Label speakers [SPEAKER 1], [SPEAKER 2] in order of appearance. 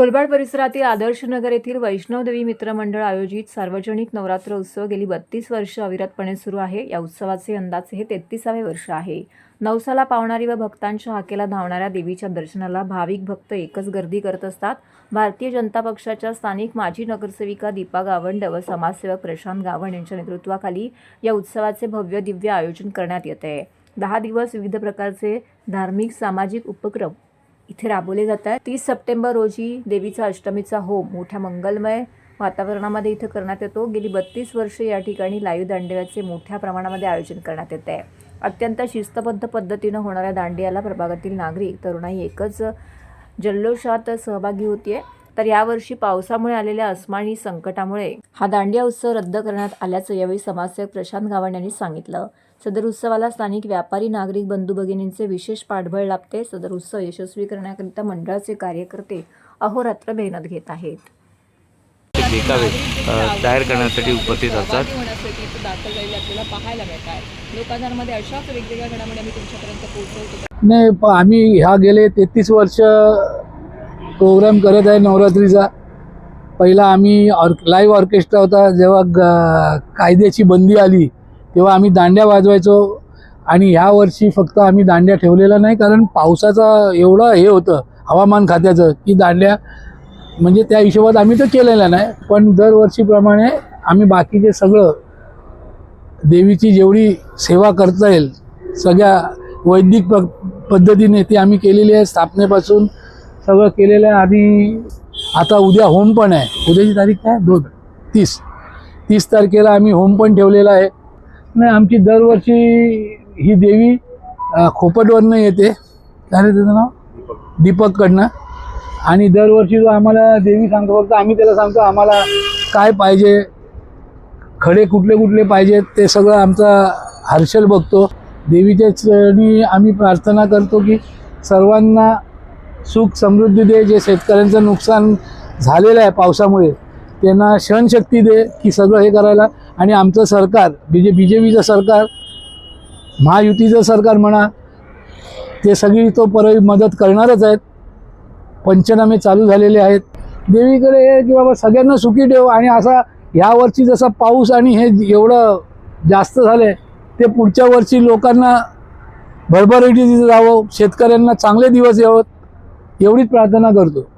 [SPEAKER 1] कोलबाड परिसरातील आदर्श नगर येथील वैष्णवदेवी मित्र मंडळ आयोजित सार्वजनिक नवरात्र उत्सव गेली बत्तीस वर्ष अविरतपणे सुरू आहे. या उत्सवाचे अंदाजे हे तेहतीसावे वर्ष आहे. नवसाला पावणारी व भक्तांच्या हाकेला धावणाऱ्या देवीच्या दर्शनाला भाविक भक्त एकच गर्दी करत असतात. भारतीय जनता पक्षाच्या स्थानिक माजी नगरसेविका दीपा गावंड व समाजसेवक प्रशांत गावंड यांच्या नेतृत्वाखाली या उत्सवाचे भव्य दिव्य आयोजन करण्यात येत. आहे दहा दिवस विविध प्रकारचे धार्मिक सामाजिक उपक्रम इथे राबवले जात तीस सप्टेंबर रोजी देवीचा अष्टमीचा होम मोठ्या मंगलमय वातावरणामध्ये इथं करण्यात येतो. गेली बत्तीस वर्ष या ठिकाणी लाईव्ह दांडियाचे मोठ्या प्रमाणामध्ये आयोजन करण्यात येत. आहे अत्यंत शिस्तबद्ध पद्धतीनं होणाऱ्या दांडियाला प्रभागातील नागरिक तरुणाई एकच जल्लोषात सहभागी होतीये. तर यावर्षी पावसामुळे आलेल्या अस्मानी संकटामुळे हा दांडिया उत्सव रद्द करण्यात आल्याचं यावेळी समाजसेवक प्रशांत गावण यांनी सांगितलं. सदर उत्सवाला स्थानिक व्यापारी नागरिक बंधू भगिनींचे विशेष पाठबळ लाभते. सदर उत्सव यशस्वी करण्याकरिता मंडळाचे कार्यकर्ते अहोरात्र मेहनत घेत आहेत.
[SPEAKER 2] देखावे तयार करण्यासाठी उपस्थित असतात.
[SPEAKER 1] दाखल झालेले आपल्याला पाहायला मिळत आहे लोकांमध्ये अशाच वेगवेगळ्या घडामोडी आम्ही तुमच्यापर्यंत पोहोचवतो.
[SPEAKER 3] नाही आम्ही ह्या गेले तेहतीस वर्ष प्रोग्राम करत आहे नवरात्रीचा. पहिला आम्ही ऑर्क लाईव्ह ऑर्केस्ट्रा होता जेव्हा कायद्याची बंदी आली. तेव्हा आम्ही दांड्या वाजवायचो आणि ह्या वर्षी फक्त आम्ही दांड्या ठेवलेला नाही कारण पावसाचा एवढं हे होतं हवामान खात्याचं की दांड्या म्हणजे त्या हिशोबात आम्ही तर केलेल्या नाही पण दरवर्षीप्रमाणे आम्ही बाकीचे सगळं देवीची जेवढी सेवा करता येईल सगळ्या वैदिक प पद्धतीने ती आम्ही केलेली आहे स्थापनेपासून सगळं केलेलं आहे आणि आता उद्या होम पण आहे. उद्याची तारीख काय? दोन तीस. तीस तारखेला आम्ही होम पण ठेवलेला आहे. नाही आमची दरवर्षी ही देवी खोपटवरनं येते. काय रे त्याचं नाव? दीपककडनं. आणि दरवर्षी जो आम्हाला देवी सांगतो फक्त आम्ही त्याला सांगतो आम्हाला काय पाहिजे खडे कुठले कुठले पाहिजेत ते सगळं आमचा हर्षल बघतो. देवीच्या चरणी आम्ही प्रार्थना करतो की सर्वांना सुख समृद्धी दे जे शेतकऱ्यांचं नुकसान झालेलं आहे पावसामुळे त्यांना सहनशक्ती दे की सगळं हे करायला आणि आमचं सरकार बी जे बी जे पीचं सरकार महायुतीचं सरकार म्हणा ते सगळी तो पर मदत करणारच आहेत. पंचनामे चालू झालेले आहेत. देवीकडे हे की बाबा सगळ्यांना सुखी ठेव आणि असा ह्या वर्षी जसा पाऊस आणि हे एवढं जास्त झालं ते पुढच्या वर्षी लोकांना भरभराटीचं जावं शेतकऱ्यांना चांगले दिवस यावं एवढीच प्रार्थना करतो.